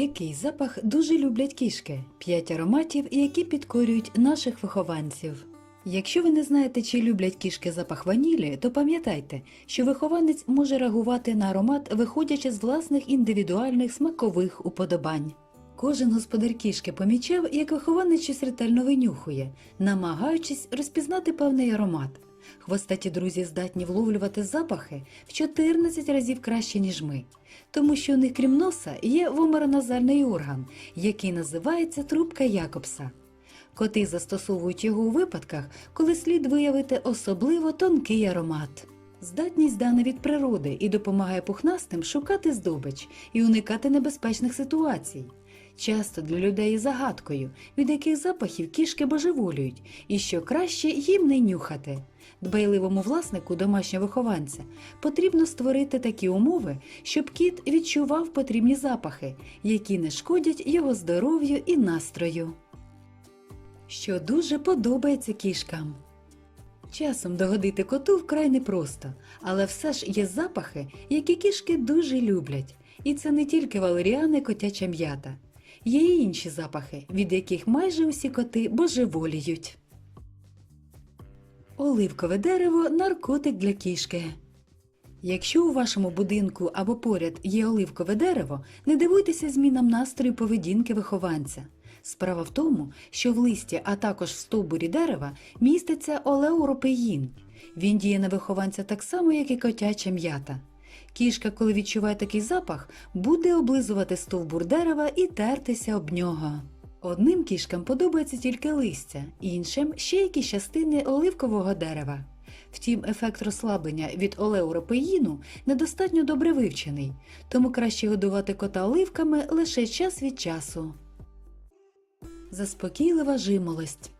Який запах дуже люблять кішки? П'ять ароматів, які підкорюють наших вихованців. Якщо ви не знаєте, чи люблять кішки запах ванілі, то пам'ятайте, що вихованець може реагувати на аромат, виходячи з власних індивідуальних смакових уподобань. Кожен господар кішки помічав, як вихованець щось ретельно винюхує, намагаючись розпізнати певний аромат. Хвостаті друзі здатні вловлювати запахи в 14 разів краще, ніж ми, тому що у них, крім носа, є вомероназальний орган, який називається трубка Якобса. Коти застосовують його у випадках, коли слід виявити особливо тонкий аромат. Здатність дана від природи і допомагає пухнастим шукати здобич і уникати небезпечних ситуацій. Часто для людей загадкою, від яких запахів кішки божеволюють, і що краще їм не нюхати. Дбайливому власнику домашнього вихованця потрібно створити такі умови, щоб кіт відчував потрібні запахи, які не шкодять його здоров'ю і настрою. Що дуже подобається кішкам. Часом догодити коту вкрай непросто, але все ж є запахи, які кішки дуже люблять. І це не тільки валеріани котяча м'ята. Є й інші запахи, від яких майже усі коти божеволіють. Оливкове дерево наркотик для кішки. Якщо у вашому будинку або поряд є оливкове дерево, не дивуйтеся змінам настрою поведінки вихованця. Справа в тому, що в листі, а також в стовбурі дерева міститься олеуропеїн. Він діє на вихованця так само, як і котяча м'ята. Кішка, коли відчуває такий запах, буде облизувати стовбур дерева і тертися об нього. Одним кішкам подобається тільки листя, іншим ще якісь частини оливкового дерева. Втім, ефект розслаблення від олеуропеїну недостатньо добре вивчений, тому краще годувати кота оливками лише час від часу. Заспокійлива жимолость.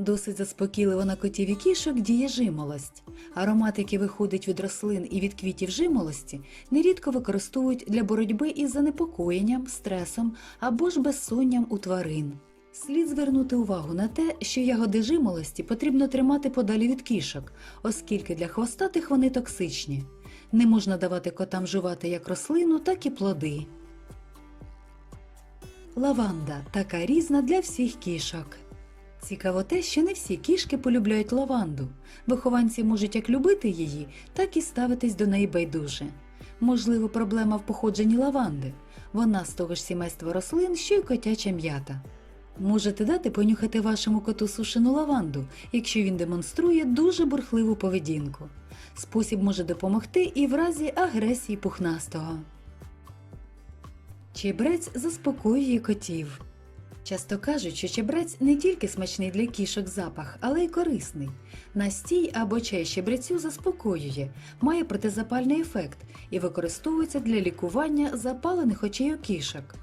Досить заспокійливо на котів і кішок діє жимолость. Аромат, який виходить від рослин і від квітів жимолості, нерідко використовують для боротьби із занепокоєнням, стресом або ж безсонням у тварин. Слід звернути увагу на те, що ягоди жимолості потрібно тримати подалі від кішок, оскільки для хвостатих вони токсичні. Не можна давати котам жувати як рослину, так і плоди. Лаванда така різна для всіх кішок. Цікаво те, що не всі кішки полюбляють лаванду. Вихованці можуть як любити її, так і ставитись до неї байдуже. Можливо, проблема в походженні лаванди. Вона з того ж сімейства рослин, що й котяча м'ята. Можете дати понюхати вашому коту сушену лаванду, якщо він демонструє дуже бурхливу поведінку. Спосіб може допомогти і в разі агресії пухнастого. Чебрець заспокоює котів. Часто кажуть, що чебрець не тільки смачний для кішок запах, але й корисний. Настій або чай щебрецю заспокоює, має протизапальний ефект і використовується для лікування запалених очей у кішок.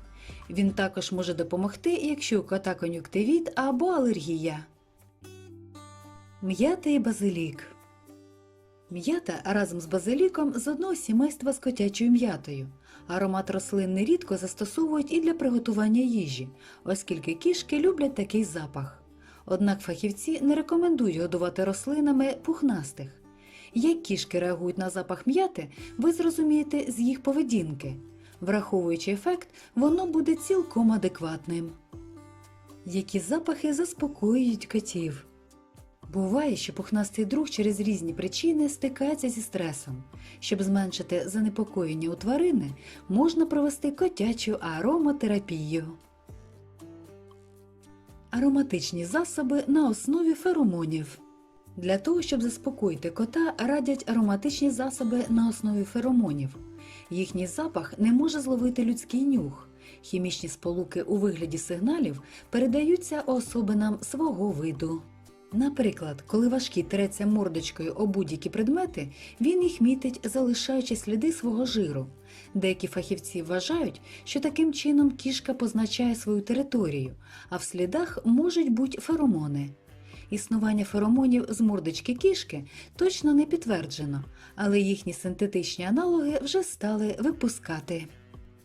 Він також може допомогти, якщо у кота кон'юктивіт або алергія. М'ята і базилік. М'ята разом з базиліком з одного сімейства з котячою м'ятою. Аромат рослин нерідко застосовують і для приготування їжі, оскільки кішки люблять такий запах. Однак фахівці не рекомендують годувати рослинами пухнастих. Як кішки реагують на запах м'яти, ви зрозумієте з їх поведінки. Враховуючи ефект, воно буде цілком адекватним. Які запахи заспокоюють котів? Буває, що пухнастий друг через різні причини стикається зі стресом. Щоб зменшити занепокоєння у тварини, можна провести котячу ароматерапію. Ароматичні засоби на основі феромонів. Для того, щоб заспокоїти кота, радять ароматичні засоби на основі феромонів. Їхній запах не може зловити людський нюх. Хімічні сполуки у вигляді сигналів передаються особинам свого виду. Наприклад, коли ваш кіт треться мордочкою о будь-які предмети, він їх мітить, залишаючи сліди свого жиру. Деякі фахівці вважають, що таким чином кішка позначає свою територію, а в слідах можуть бути феромони. Існування феромонів з мордочки кішки точно не підтверджено, але їхні синтетичні аналоги вже стали випускати.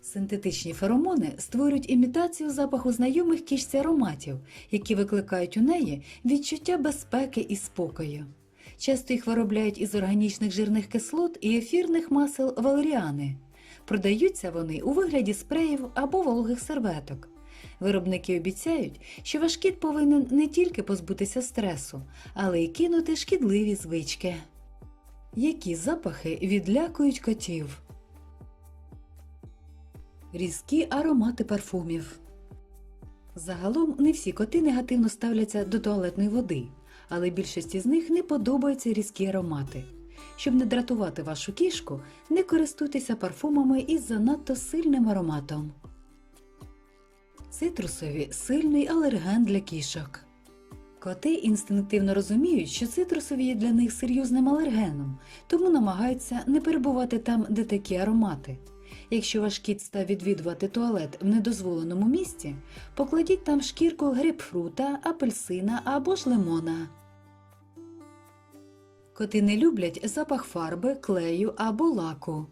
Синтетичні феромони створюють імітацію запаху знайомих кішці ароматів, які викликають у неї відчуття безпеки і спокою. Часто їх виробляють із органічних жирних кислот і ефірних масел валеріани. Продаються вони у вигляді спреїв або вологих серветок. Виробники обіцяють, що ваш кіт повинен не тільки позбутися стресу, але й кинути шкідливі звички. Які запахи відлякують котів? Різкі аромати парфумів. Загалом не всі коти негативно ставляться до туалетної води, але більшості з них не подобаються різкі аромати. Щоб не дратувати вашу кішку, не користуйтеся парфумами із занадто сильним ароматом. Цитрусові сильний алерген для кішок. Коти інстинктивно розуміють, що цитрусові є для них серйозним алергеном, тому намагаються не перебувати там, де такі аромати. Якщо ваш кіт став відвідувати туалет в недозволеному місці, покладіть там шкірку грейпфрута, апельсина або ж лимона. Коти не люблять запах фарби, клею або лаку.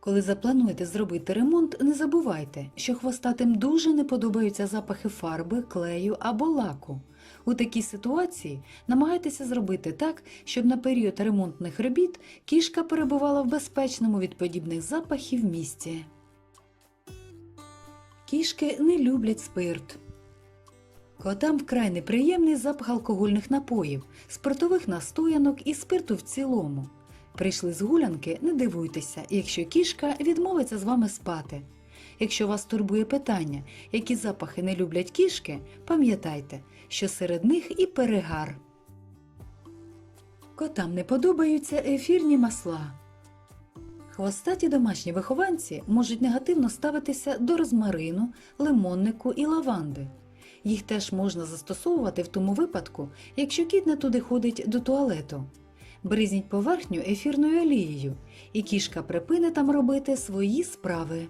Коли заплануєте зробити ремонт, не забувайте, що хвостатим дуже не подобаються запахи фарби, клею або лаку. У такій ситуації намагайтеся зробити так, щоб на період ремонтних робіт кішка перебувала в безпечному від подібних запахів місці. Кішки не люблять спирт. Котам вкрай неприємний запах алкогольних напоїв, спиртових настоянок і спирту в цілому. Прийшли з гулянки, не дивуйтеся, якщо кішка відмовиться з вами спати. Якщо вас турбує питання, які запахи не люблять кішки, пам'ятайте, що серед них і перегар. Котам не подобаються ефірні масла. Хвостаті домашні вихованці можуть негативно ставитися до розмарину, лимоннику і лаванди. Їх теж можна застосовувати в тому випадку, якщо кіт не туди ходить до туалету. Бризніть поверхню ефірною олією, і кішка припине там робити свої справи.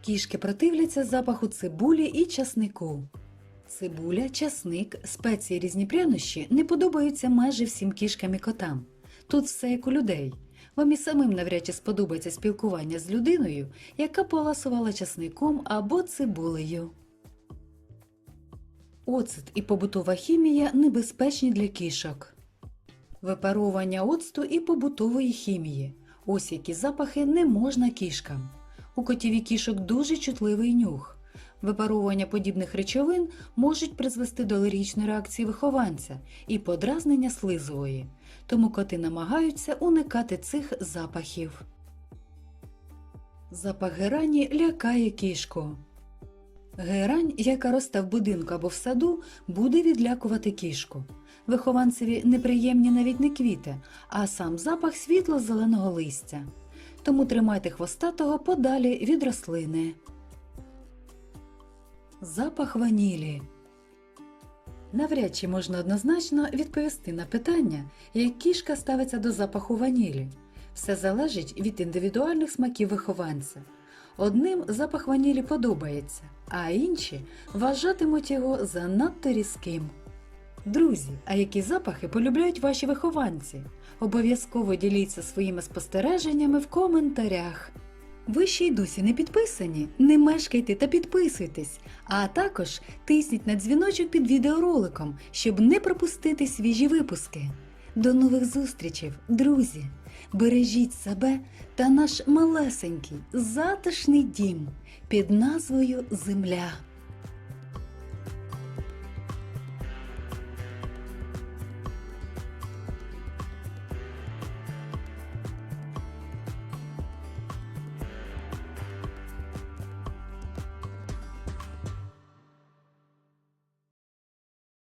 Кішки противляться запаху цибулі і часнику. Цибуля, часник, спеції різні прянощі не подобаються майже всім кішкам і котам. Тут все як у людей. Вам і самим навряд чи сподобається спілкування з людиною, яка поласувала часником або цибулею. Оцет і побутова хімія небезпечні для кішок. Випаровування оцту і побутової хімії. Ось які запахи не можна кішкам. У котів і кішок дуже чутливий нюх. Випаровування подібних речовин можуть призвести до алергічної реакції вихованця і подразнення слизової, тому коти намагаються уникати цих запахів. Запах герані лякає кішку. Герань, яка росте в будинку або в саду, буде відлякувати кішку. Вихованцеві неприємні навіть не квіти, а сам запах світло-зеленого листя. Тому тримайте хвостатого подалі від рослини. Запах ванілі. Навряд чи можна однозначно відповісти на питання, як кішка ставиться до запаху ванілі. Все залежить від індивідуальних смаків вихованця. Одним запах ванілі подобається, а інші вважатимуть його занадто різким. Друзі, а які запахи полюбляють ваші вихованці? Обов'язково діліться своїми спостереженнями в коментарях. Ви ще й досі не підписані? Не мешкайте та підписуйтесь, а також тисніть на дзвіночок під відеороликом, щоб не пропустити свіжі випуски. До нових зустрічей, друзі! Бережіть себе та наш малесенький затишний дім під назвою Земля.